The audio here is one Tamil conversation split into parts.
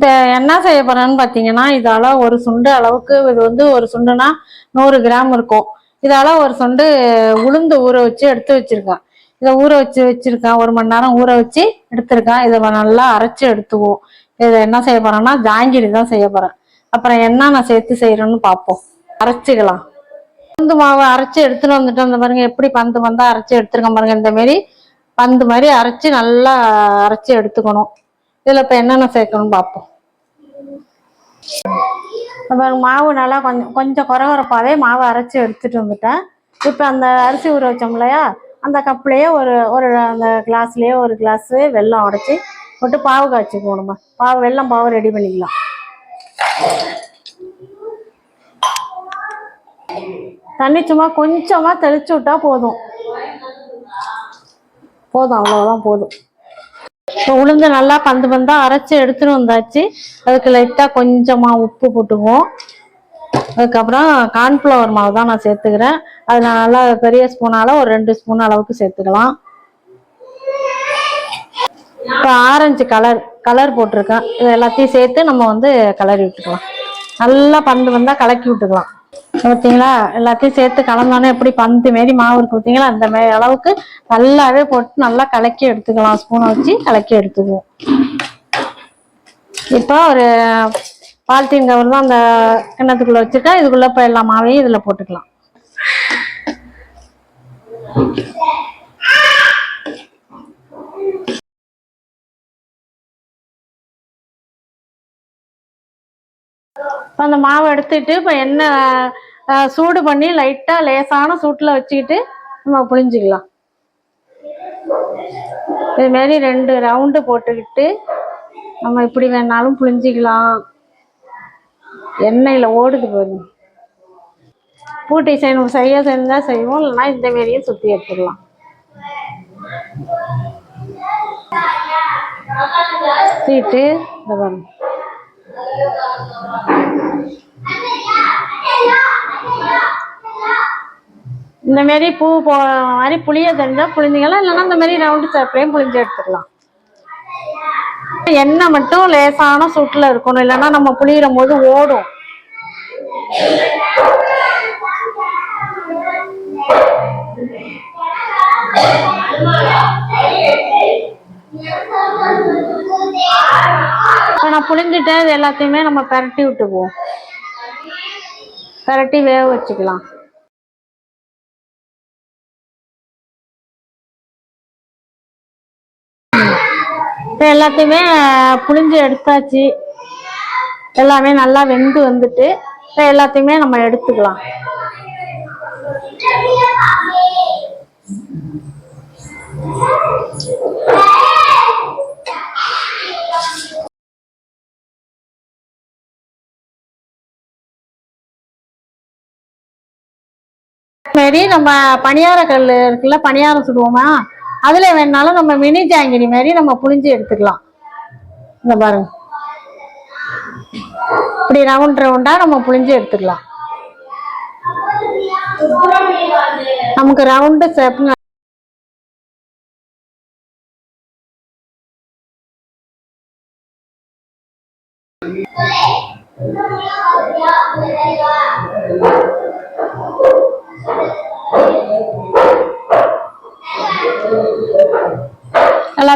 இப்போ என்ன செய்ய போறேன்னு பார்த்தீங்கன்னா இதால ஒரு சுண்டு அளவுக்கு இது வந்து ஒரு சுண்டுனா நூறு கிராம் இருக்கும். இதால ஒரு சுண்டு உளுந்து ஊற வச்சு எடுத்து வச்சிருக்கேன். இதை ஊற வச்சு வச்சிருக்கேன். ஒரு மணி நேரம் ஊற வச்சு எடுத்திருக்கேன். இதை நல்லா அரைச்சி எடுத்துக்குவோம். இதை என்ன செய்ய போறேன்னா ஜாங்கிரி தான் செய்ய போறேன். அப்புறம் என்ன நான் சேர்த்து செய்யறேன்னு பார்ப்போம் அரைச்சிக்கலாம். பந்து மாவு அரைச்சி எடுத்துட்டு வந்துட்டு அந்த பாருங்க எப்படி பந்து பந்தா அரைச்சி எடுத்துருக்கேன் பாருங்க. இந்த மாதிரி பந்து மாதிரி அரைச்சி நல்லா அரைச்சி எடுத்துக்கணும். இதில் இப்போ என்னென்ன சேர்க்கணும்னு பார்ப்போம் இப்ப மாவு நல்லா கொஞ்சம் கொஞ்சம் குறகுறப்பாவே மாவு அரைச்சி எடுத்துட்டு வந்துட்டேன். இப்போ அந்த அரிசி ஊற வச்சோம் இல்லையா? அந்த கப்லேயே ஒரு ஒரு அந்த கிளாஸ்லேயே ஒரு கிளாஸ் வெல்லம் உடச்சி போட்டு பாவு காய்ச்சி போகணுமா பாவு வெல்லம் பாவு ரெடி பண்ணிக்கலாம். தண்ணி சும்மா கொஞ்சமாக தெளிச்சு விட்டா போதும். போதும் அவ்வளோதான் போதும். உளுந்து நல்லா பந்து பந்தா அரைச்சு எடுத்துன்னு வந்தாச்சு. அதுக்கு லைட்டா கொஞ்சமா உப்பு போட்டுக்குவோம். அதுக்கப்புறம் கார்ன்ஃப்ளவர் மாவு தான் நான் சேர்த்துக்கிறேன். அது நான் நல்லா பெரிய ஸ்பூனால ஒரு ரெண்டு ஸ்பூன் அளவுக்கு சேர்த்துக்கலாம். இப்போ ஆரஞ்சு கலர் கலர் போட்டிருக்கேன். இது எல்லாத்தையும் சேர்த்து நம்ம வந்து கலரி விட்டுக்கலாம். நல்லா பந்து வந்தால் கலக்கி விட்டுக்கலாம். பார்த்தீங்களா எல்லாத்தையும் சேர்த்து கலந்தோன்னே எப்படி பந்து மாரி மாவு இருக்கு பார்த்தீங்களா அந்த மாதிரி அளவுக்கு நல்லாவே போட்டு நல்லா கலக்கி எடுத்துக்கலாம். ஸ்பூனை வச்சு கலக்கி எடுத்துக்குவோம். இப்போ ஒரு பாலித்தீன் கவர் தான் அந்த கிண்ணத்துக்குள்ளே வச்சுருக்கா இதுக்குள்ள இப்போ எல்லா மாவையும் இதில் போட்டுக்கலாம். இப்போ அந்த மாவை எடுத்துட்டு இப்போ எண்ணெய் சூடு பண்ணி லைட்டாக லேசான சூட்டில் வச்சுக்கிட்டு நம்ம புழிஞ்சிக்கலாம். இதுமாரி ரெண்டு ரவுண்டு போட்டுக்கிட்டு நம்ம இப்படி வேணாலும் புழிஞ்சிக்கலாம். எண்ணெயில் ஓடுது போதும் பூட்டி டிசைன் செய்ய செஞ்சால் செய்வோம் இல்லைன்னா இந்த மாரியும் சுற்றி எடுத்துக்கலாம். சீட்டு இந்த பாருங்க. இந்த மாரி பூ போ மாதிரி புளிய தெரிஞ்சா புளிஞ்சிக்கலாம் இல்லைன்னா இந்த மாதிரி ரவுண்டு சேப்பிலையும் புளிஞ்சு எடுத்துக்கலாம் எண்ணெய் மட்டும் லேசான சூட்டில் இருக்கணும் இல்லைன்னா நம்ம புளியிடும் போது ஓடும் Thank you. புளிஞ்சிட்டேன் இது எல்லாத்தையுமே நம்ம பெரட்டி விட்டுக்குவோம். பரட்டி வேக வச்சுக்கலாம். இப்போ எல்லாத்தையுமே புளிஞ்சு எடுத்தாச்சு. எல்லாமே நல்லா வெந்து வந்துட்டு இப்போ எல்லாத்தையுமே நம்ம எடுத்துக்கலாம். மாரி நம்ம பணியார கல் இருக்குல்ல பணியாரம் சுடுவோமா? அதுல வேணாலும் நம்ம மினி ஜாங்கிரி மாதிரி நம்ம புளிஞ்சு எடுத்துக்கலாம். இந்த பாருங்க. இப்படி ரவுண்ட் ரவுண்டா நம்ம புளிஞ்சு எடுத்துக்கலாம். நமக்கு ரவுண்டு ஷேப்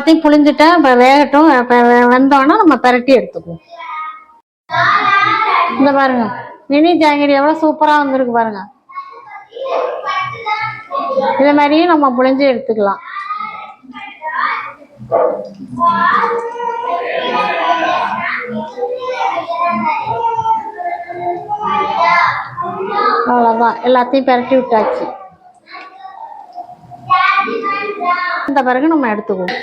எல்லாத்தையும் புளிஞ்சிட்டேன் இப்போ வேகட்டும். இப்போ வெந்தோன்னா நம்ம பெரட்டி எடுத்துக்குவோம். இந்த பாருங்க. மினி ஜாங்கிரி எவ்வளோ சூப்பராக வந்திருக்கு பாருங்க. இது மாதிரியும் நம்ம புளிஞ்சு எடுத்துக்கலாம். அவ்வளோதான் எல்லாத்தையும் பெரட்டி விட்டாச்சு. இந்த பிறகு நம்ம எடுத்துக்குவோம்.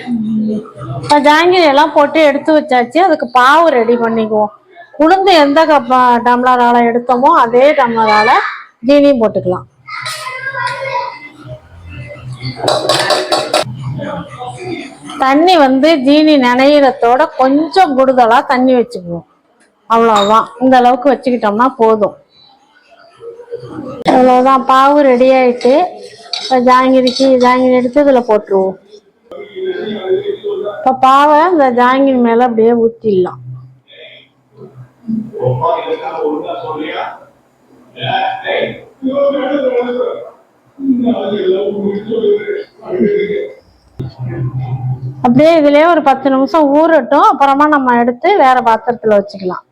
இப்போ ஜாங்கிரி எல்லாம் போட்டு எடுத்து வச்சாச்சு. அதுக்கு பாவு ரெடி பண்ணிக்குவோம். உளுந்து எந்த கப் டம்ளரால எடுத்தோமோ அதே டம்ளரால ஜீனியும் போட்டுக்கலாம். தண்ணி வந்து ஜீனி நனையிறதோட கொஞ்சம் கூடுதலா தண்ணி வச்சுக்குவோம். அவ்வளவுதான். இந்த அளவுக்கு வச்சுக்கிட்டோம்னா போதும். அவ்வளவுதான். பாவு ரெடி ஆயிட்டு ஜாங்கிரிக்கு ஜாங்கிரி எடுத்து இதில் போட்டுருவோம். இப்போ பாவை இந்த ஜாங்கிரி மேலே அப்படியே ஊற்றிடலாம் அப்படியே இதுலயே ஒரு பத்து நிமிஷம் ஊறட்டும். அப்புறமா நம்ம எடுத்து வேற பாத்திரத்துல வச்சுக்கலாம்.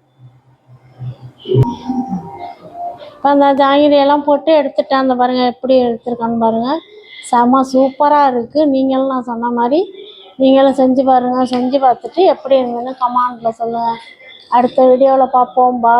இப்போ அந்த ஜாங்கிரியெல்லாம் போட்டு எடுத்துட்டேன். அந்த பாருங்கள் எப்படி எடுத்துருக்கான்னு பாருங்கள் செம சூப்பராக இருக்குது நீங்களும் நான் சொன்ன மாதிரி நீங்களும் செஞ்சு பாருங்கள் செஞ்சு பார்த்துட்டு எப்படி இருந்ததுன்னு கமாண்டில் சொல்லுங்கள் அடுத்த வீடியோவில் பார்ப்போம். பா